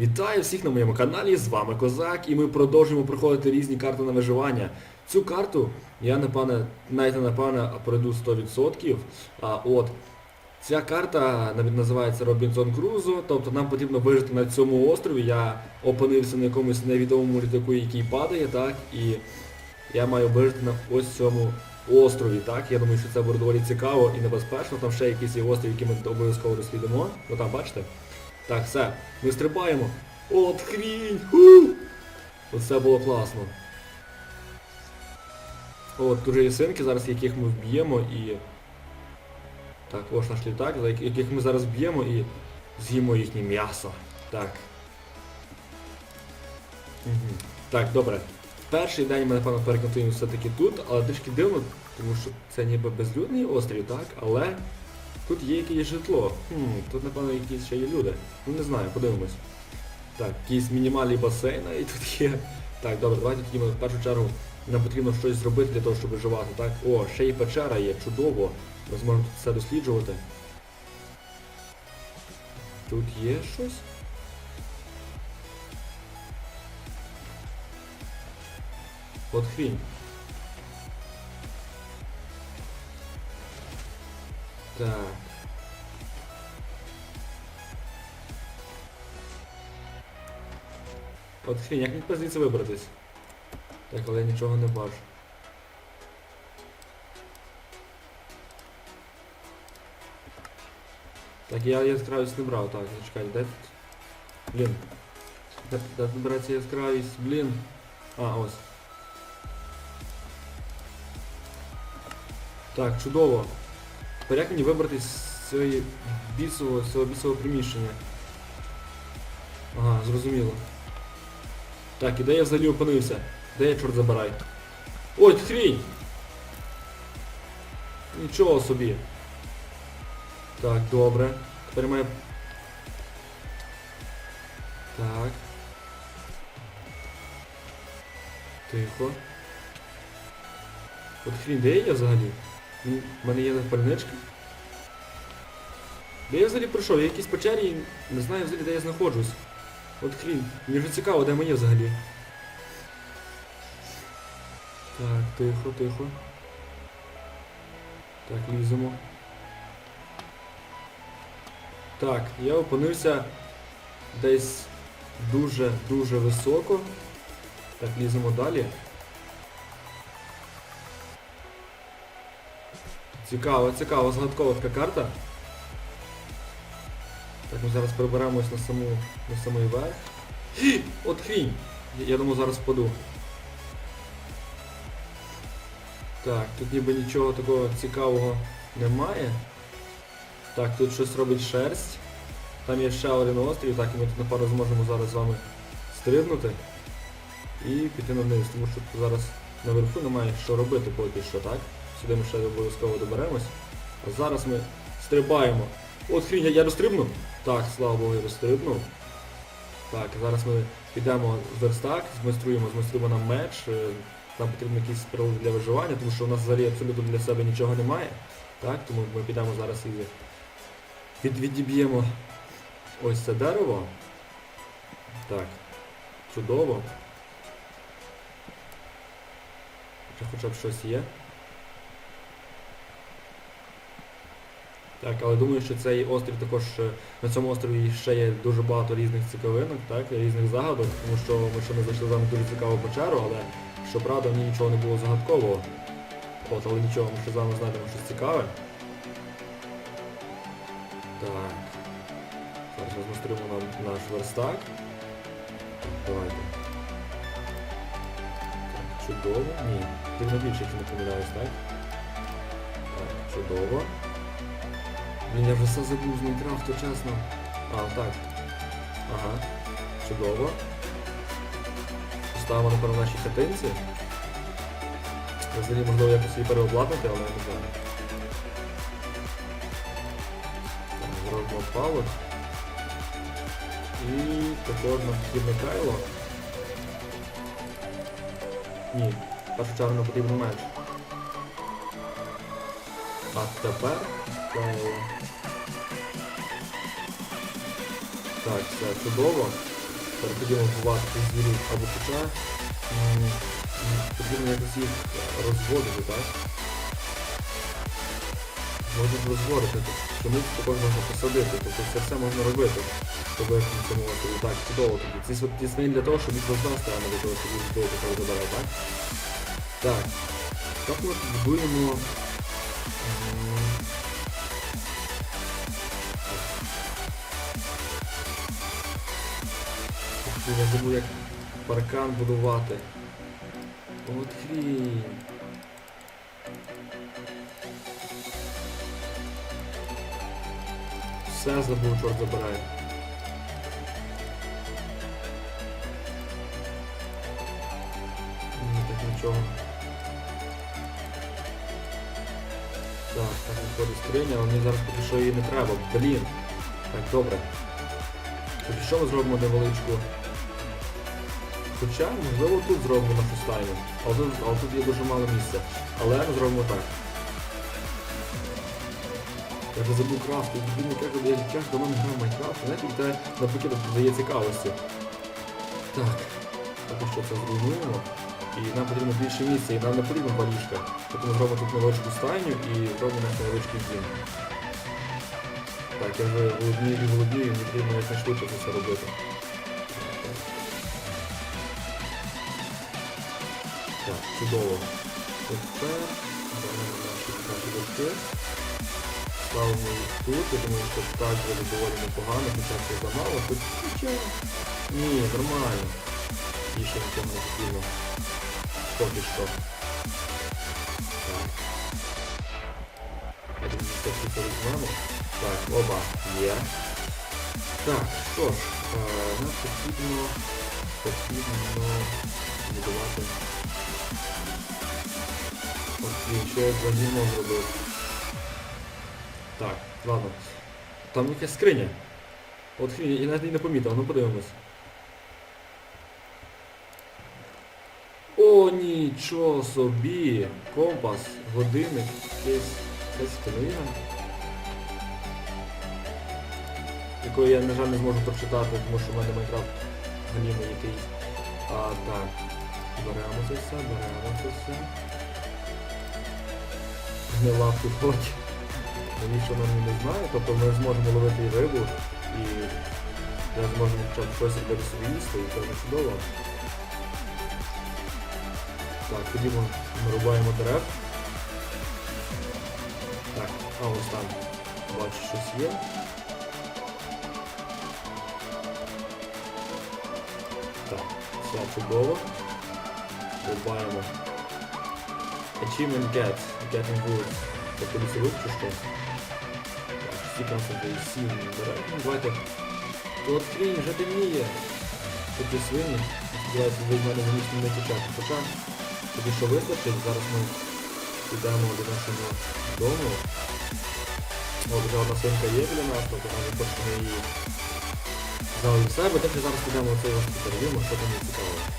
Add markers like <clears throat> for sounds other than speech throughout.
Вітаю всіх на моєму каналі, з вами Козак, і ми продовжуємо проходити різні карти на виживання. Цю карту я напевне, навіть не напевне, пройду 100%. А от ця карта називається Робінсон Крузо, тобто нам потрібно вижити на цьому острові. Я опинився на якомусь невідомому літаку, який падає, так, і я маю вижити на ось цьому острові, так. Я думаю, що це буде доволі цікаво і небезпечно. Там ще якийсь є острів, який ми обов'язково розслідимо. Ну там бачите? Так, все, ми стрибаємо. От хрінь! Ху! Оце було класно. От, тут же є синки, зараз яких ми вб'ємо і... Так, ось наш літак, за яких ми зараз б'ємо і з'їмо їхнє м'ясо. Так. Угу. Так, добре. Перший день ми, напевно, перекантуємо все-таки тут, але трішки дивно, тому що це ніби безлюдний острів, так? Але тут є якесь житло. Хм, тут, напевно, якісь ще є люди. Ну не знаю, подивимось. Так, якийсь мінімальний басейн і тут є. Так, добре, давайте тоді ми в першу чергу нам потрібно щось зробити для того, щоб виживати, так? О, ще й печера є, чудово. Ми зможемо тут все досліджувати. Тут є щось? От хрінь. Так. От хрінь, як мені звідси вибратись? Так, але я нічого не бачу. Так, я яскравість не брав, так, зачекайте, де тут? Блін. Де тут береться яскравість, блін. А, ось. Так, чудово. Тепер як мені вибратись з цієї бісового, цього бісового приміщення? Ага, зрозуміло. Так, і де я взагалі опинився? Де я, чорт забирай? Ой, хрінь! Нічого собі. Так, добре. Тепер має... Так. Тихо. От хрінь, де я взагалі? В мене є пальничка. Де я взагалі прийшов? Я в якійсь печері і не знаю взагалі, де я знаходжусь. От хрінь. Мені вже цікаво, де моє взагалі. Так, тихо, тихо. Так, ліземо. Так, я опинився десь дуже-дуже високо. Так, ліземо далі. Цікаво, цікаво, загадкова така карта. Так, ми зараз переберемось на саму на самий верх. Хі! От хрінь! Я, думаю, зараз впаду. Так, тут ніби нічого такого цікавого немає. Так, тут щось робить шерсть. Там є ще один острів, так, і ми тут напевно зможемо зараз з вами стрибнути і піти на вниз, тому що тут зараз наверху немає що робити поки що, так? Сюди ми ще обов'язково доберемось. А зараз ми стрибаємо. От хрінь, я, розстрибнув? Так, слава Богу, я розстрибнув. Так, зараз ми підемо в верстак, змайструємо, змайструємо нам меч. е, Нам потрібно якісь прилади для виживання, тому що у нас взагалі абсолютно для себе нічого немає. Так, тому ми підемо зараз і від, відіб'ємо ось це дерево. Так, чудово. Хоча б щось є. Так, але думаю, що цей острів також, е, на цьому острові ще є дуже багато різних цікавинок, так, різних загадок, тому що ми ще не зайшли з вами дуже цікаву печеру, але щоправда в ній нічого не було загадкового. От, але нічого, ми ще з вами знайдемо щось цікаве. Так. Зараз розмастримо нам наш верстак. Давайте. Так, чудово. Ні. Потрібно більше, якщо не помиляюсь, так? Так, чудово. Блін, я вже все забув з Майнкрафту, чесно. А, так. Ага. Чудово. Поставимо напевно в нашій хатинці. Взагалі можливо якось її переобладнати, але я не знаю. Зробимо палок. І також нам потрібне кайло. Ні, першу чергу нам потрібен меч. А тепер кайло. Так, все чудово. Переходимо вбивати звірів або м, Потрібно якось їх розводити, так? Можна розводити, пшеницю також можна посадити, тобто це все можна робити. Тобто як на. Так, чудово тоді. Ці, свині для того, щоб їх розвести, а для того, щоб їх збити, коли так? Так. Так от будуємо. Я забув як паркан будувати. От хрінь. Все забув, чорт забирає. Ні, так нічого. Так, так виходить скриня, але мені зараз поки що її не треба. Блін. Так, добре. Тоді що ми зробимо невеличку? Хоча, можливо, тут зробимо нашу стайню. Але тут, але тут є дуже мало місця. Але ми зробимо так. Я вже забув крафти, він як я як давно не грав Майнкрафт, знаєте, і те навпаки дає цікавості. Так, поки що це зруйнуємо. І нам потрібно більше місця, і нам не потрібна баліжка. Тобто ми зробимо тут невеличку стайню і зробимо наш невеличкий дім. Так, я вже голоднію і голоднію, мені потрібно якнайшвидше це все робити. Чудово. Тепер наші, наші дошки. Ставимо їх тут, я думаю, що так буде доволі непогано, хоча це замало, хоч хоча... Ні, нормально. Більше нічого не потрібно. Поки що. Так. Я думаю, що візьмемо. Так, оба, є. Так, що ж, е, нам потрібно, потрібно будувати. Він ще два зробив. Так, ладно. Там якась скриня. От хрінь, я навіть не помітив, ну подивимось. О, нічого собі! Компас, годинник, якась, якась книга. Якої я, на жаль, не зможу прочитати, тому що в мене Майнкрафт галімий якийсь. А, так. Беремо це все, беремо це все. Не лапку хоч. Навіщо нам не знаю, тобто ми зможемо ловити рибу, і я зможу щось робити собі їсти, і це вже чудово. Так, тоді ми нарубаємо дерев. Так, а ось там бачу щось є. Так, все чудово. Рубаємо. Achievement get, getting wood. Тобто лісовик чи що? Всі концентрації, сім дерев. Ну, давайте. Тут хрінь вже темніє. Тут і свині. Сподіваюся, ви в мене на місці не течати. Хоча тоді що вистачить, зараз ми підемо до нашого дому. О, вже одна свинка є біля нас, тобто нам не хочемо її взяли до себе, так і зараз підемо оцей перевіримо, що там є цікаво.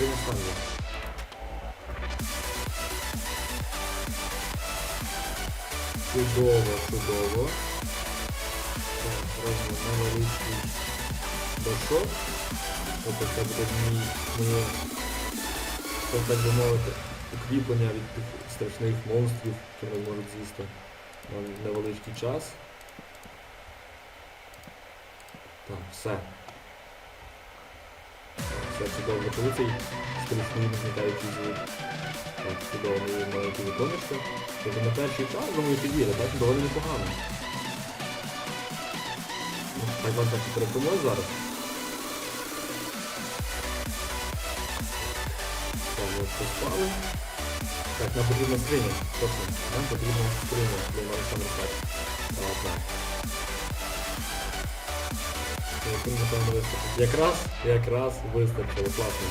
Так, а, скриня там є. Чудово, чудово. Так, робимо невеличкий дошок. Тобто це буде мій, моє, так би мовити, укріплення від тих страшних монстрів, які нас можуть з'їсти на невеличкий час. Так, все. Все чудово, коли цей страшний зникаючий звук. Так, чудово, ми маленькі віконечко. Тобто на перший час, думаю, підійде, так? Доволі непогано. Ну, Так вам так і переконує зараз. Так, ми поспали. Так, нам потрібна скриня. Точно, нам потрібна скриня для Олександра так. Так, так. Яку, напевно, вистачить. Якраз, якраз вистачило, класно.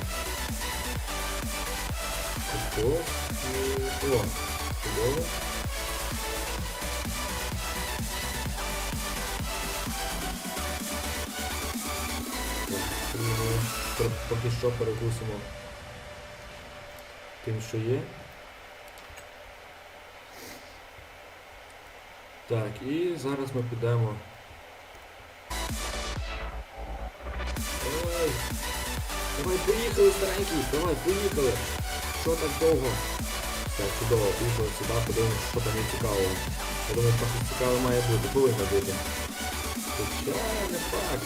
О, чудово. Поки що перекусимо тим, що є. Так, і зараз ми підемо Давай. Давай, поїхали, старенький. Давай, поїхали. Що так довго? Так, чудово, поїхали сюди, подивимось, що там є цікавого. Я думаю, що щось цікаве має бути, повинно бути. Хоча не факт.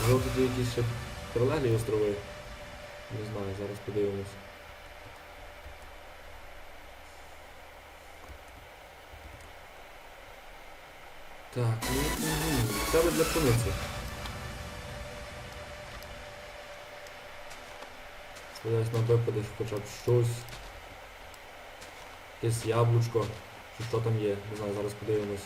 Можливо, тут якісь ще прилеглі острови. Не знаю, зараз подивимось. Так, ну, угу. Тебе для пшениці. Сподіваюсь, нам випаде хоча б щось. Якесь яблучко. Чи що там є? Не знаю, зараз подивимось.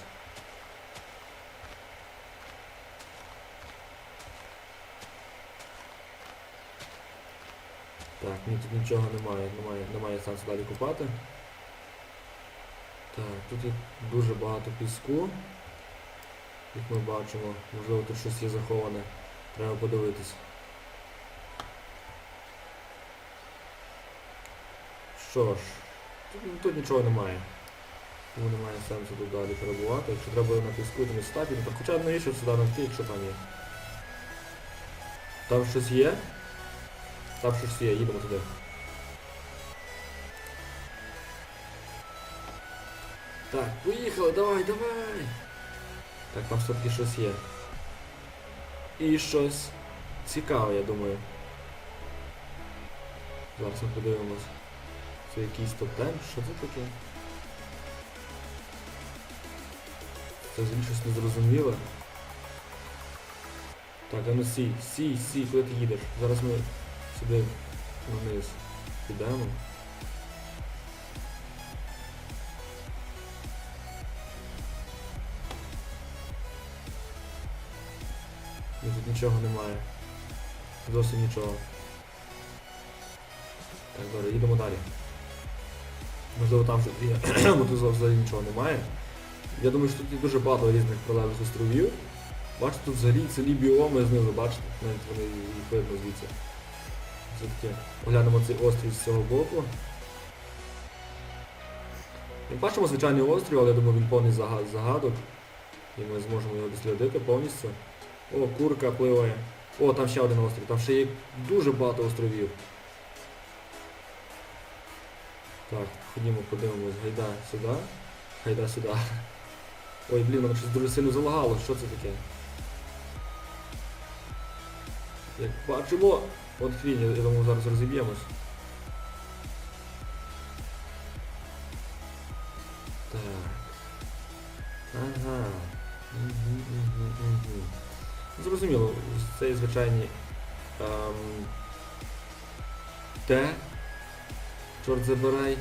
Так, ні, тут нічого немає, немає, немає сенсу далі купати. Так, тут є дуже багато піску. Як ми бачимо, можливо тут щось є заховане. Треба подивитись. Що ж, тут, тут нічого немає. Тому немає сенсу тут далі перебувати. Якщо треба на піску, то не стати, то хоча б навіщо сюди навти, якщо там є. Там щось є? Там щось є, їдемо туди. Так, поїхали, давай, давай! Так, там все-таки щось є. І щось цікаве, я думаю. Зараз ми подивимось. Це якийсь тотем? Що це таке? Це взагалі щось незрозуміле. Так, а ну сій, сій, сій, куди ти їдеш? Зараз ми сюди вниз підемо. Ні, тут нічого немає. Зовсім нічого. Так, добре, їдемо далі. Можливо там щось є, <clears throat> бо тут взагалі нічого немає. Я думаю, що тут є дуже багато різних прилеглих островів. Бачите, тут взагалі цілі біоми знизу, бачите? Навіть вони їх видно звідси. Все-таки оглянемо цей острів з цього боку. Ми бачимо звичайний острів, але я думаю, він повний зага- загадок. І ми зможемо його дослідити повністю. О, курка пливає. О, там ще один острів. Там ще є дуже багато островів. Так, ходімо, подивимось. Гайда сюди. Гайда сюди. Ой, блін, воно щось дуже сильно залагало. Що це таке? Як бачимо, от хрінь, я думаю, зараз розіб'ємось. Так. Ага. Угу, угу, угу. Зрозуміло, це звичайні ем, те. Чорт забирай.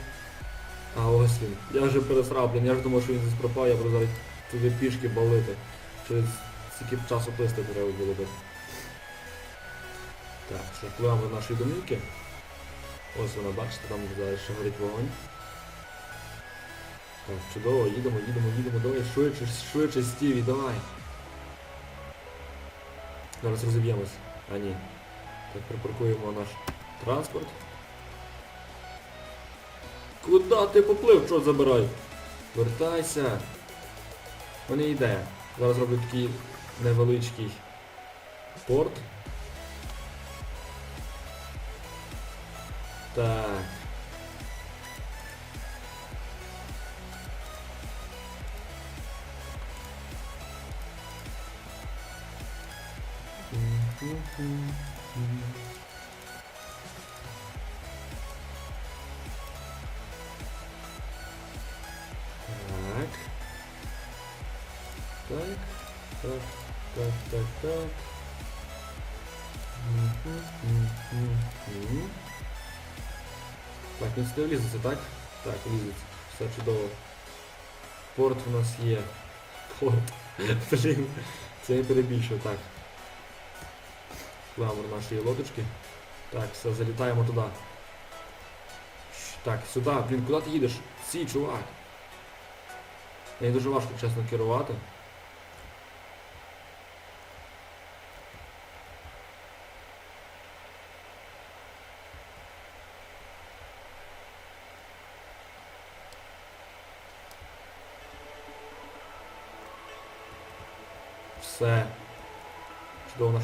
А ось він. Я вже пересрав, блін, я ж думав, що він десь пропав, я буду зараз туди пішки балити. Через скільки б часу плисти треба було би. Так, що впливаємо до нашої домівки. Ось вона, бачите, там зараз ще горить вогонь. Так, чудово, їдемо, їдемо, їдемо, давай, швидше, швидше, Стіві, давай. Зараз розіб'ємось. А ні. Так, припаркуємо наш транспорт. Куда ти поплив? Що забирай? Вертайся. Мене ідея. Зараз зроблю такий невеличкий порт. Так. Так. Так, так, він сюди влізеться, так? Так, влізеться. Все чудово. Порт у нас є. Порт. <laughs> Блін, це я перебільшив, так. Кламор нашої лодочки. Так, все, залітаємо туди. Так, сюди, блін, куди ти їдеш? Сі, чувак. Мені дуже важко, чесно, керувати.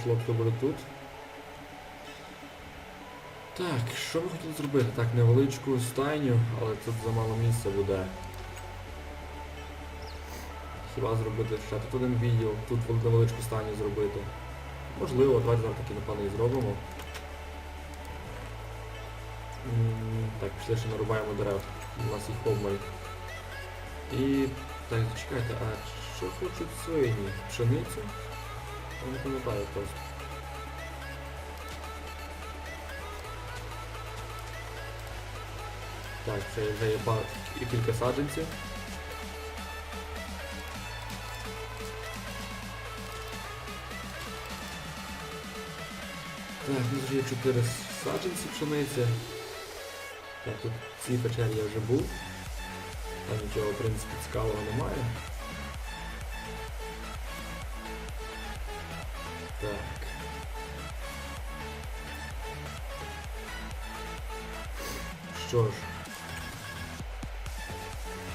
Чудово, буде тут. Так, що ми хотіли зробити? Так, невеличку стайню, але тут замало місця буде. Хіба зробити ще тут один відділ, тут невеличку стайню зробити. Можливо, давайте зараз таки напевно і зробимо. Так, пішли ще нарубаємо дерев. У нас їх обмаль. І... Так, чекайте, а що хочуть свині? Пшеницю? Не пам'ятаю просто. Так, це вже є ба... і кілька саджанців. Так, у вже є 4 саджанці пшениці. Так, тут в цій печері я вже був. Там нічого, в принципі, цікавого немає. Так. Що ж,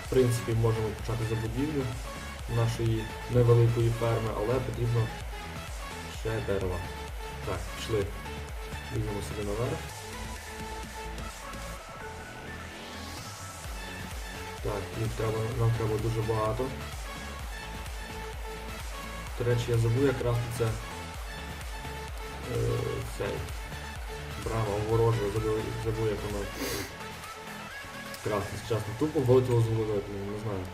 в принципі, можемо почати забудівлю нашої невеликої ферми, але потрібно ще дерева. Так, пішли. Ліземо собі наверх. Так, їх треба, нам треба дуже багато. До речі, я забув, як крафтиться е, цей брама ворожа, забув, забув як воно крафтиться. Чесно, тупо вилетіло з голови, не знаю.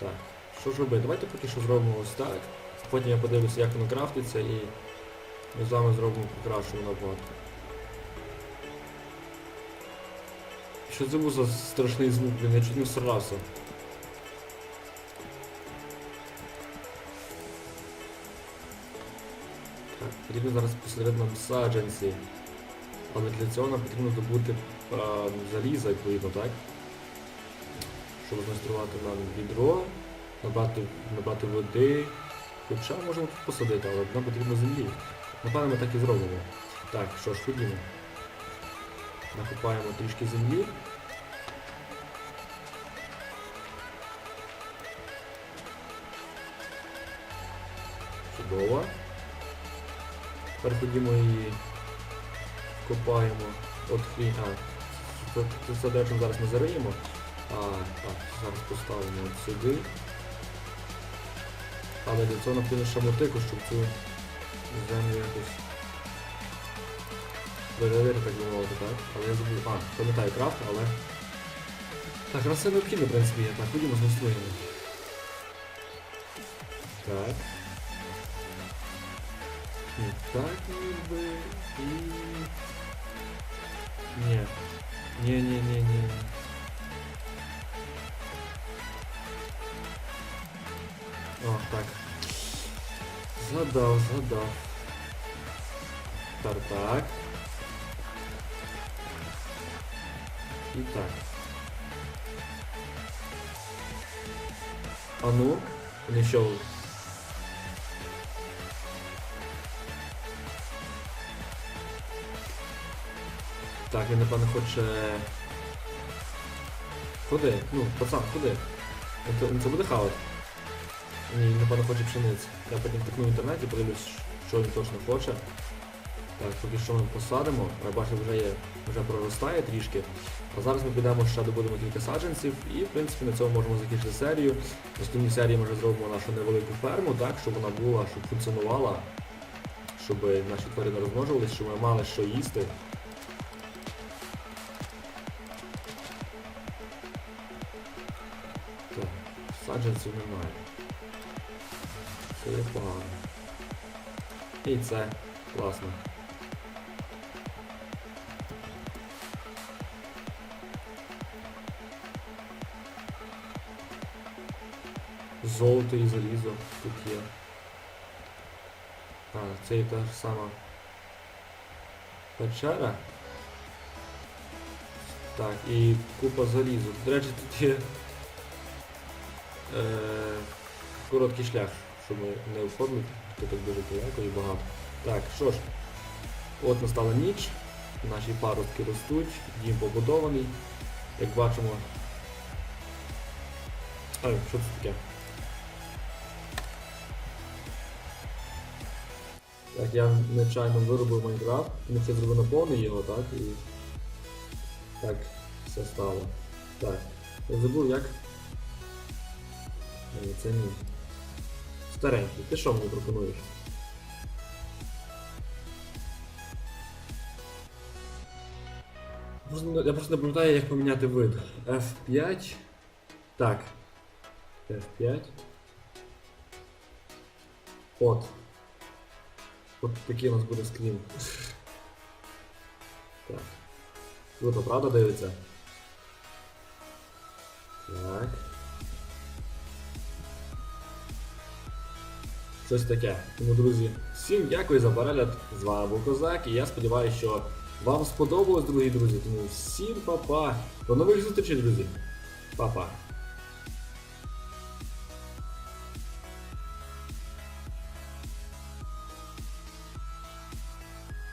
Так, що ж робити? Давайте поки що зробимо ось так. Потім я подивлюся, як воно крафтиться і ми з вами зробимо покращу набагато. Що це був за страшний звук, блін, я чуть не всрався. Так, потрібно зараз посередині саджанці. Але для цього нам потрібно добути а, заліза, відповідно, так? Щоб змайструвати нам відро, набрати, набрати води. Хоча можемо тут посадити, але нам потрібно землі. Напевно, ми так і зробимо. Так, що ж, ходімо. Накопаємо трішки землі. Чудово. Тепер ходімо і копаємо от хрінь. А, це, це, це де зараз ми зариємо. А, так, зараз поставимо от сюди. Але для цього нам потрібно ще мотику, щоб цю землю якось перевірити, так би так? Але я забув. А, пам'ятаю крафт, але... Так, раз це необхідно, в принципі, є. Так, ходімо змайструємо. Так. І так ніби. І... Ні. Ні, ні, ні, ні. О, так. Згадав, згадав. Тартак. І так. А ну, не Так, він напевно хоче... Куди? Ну, пацан, куди? Він це, це буде хавати? Ні, він, напевно, хоче пшениці. Я потім тикну в інтернеті, подивлюсь, що він точно хоче. Так, поки що ми посадимо. Бачу, вже є, вже проростає трішки. А зараз ми підемо ще добудемо кілька саджанців і, в принципі, на цьому можемо закінчити серію. В наступній серії ми вже зробимо нашу невелику ферму, так, щоб вона була, щоб функціонувала, щоб наші тварини розмножувалися, щоб ми мали що їсти. Саджанців немає. Це є погано. І це класно. Золото і залізо тут є. А, це і та ж сама печера. Так, і купа залізу. До речі, тут є короткий шлях, щоб не входили, тут так дуже далеко і багато. Так, що ж, от настала ніч, наші паростки ростуть, дім побудований. Як бачимо. Ой, що це таке? Так, я нечайно виробив Майнкрафт, тому що зробив на повний його, так? І так все стало. Так. Я забув як. Ні, це ні. Старенький, ти що мені пропонуєш? Я просто не пам'ятаю, як поміняти вид. F5. Так. F5. От. От такий у нас буде скрін. Так. Круто, правда дивиться? Так. Щось таке. Тому, друзі, всім дякую за перегляд. З вами був Козак, і я сподіваюся, що вам сподобалось, дорогі друзі. Тому всім па-па. До нових зустрічей, друзі. Па-па.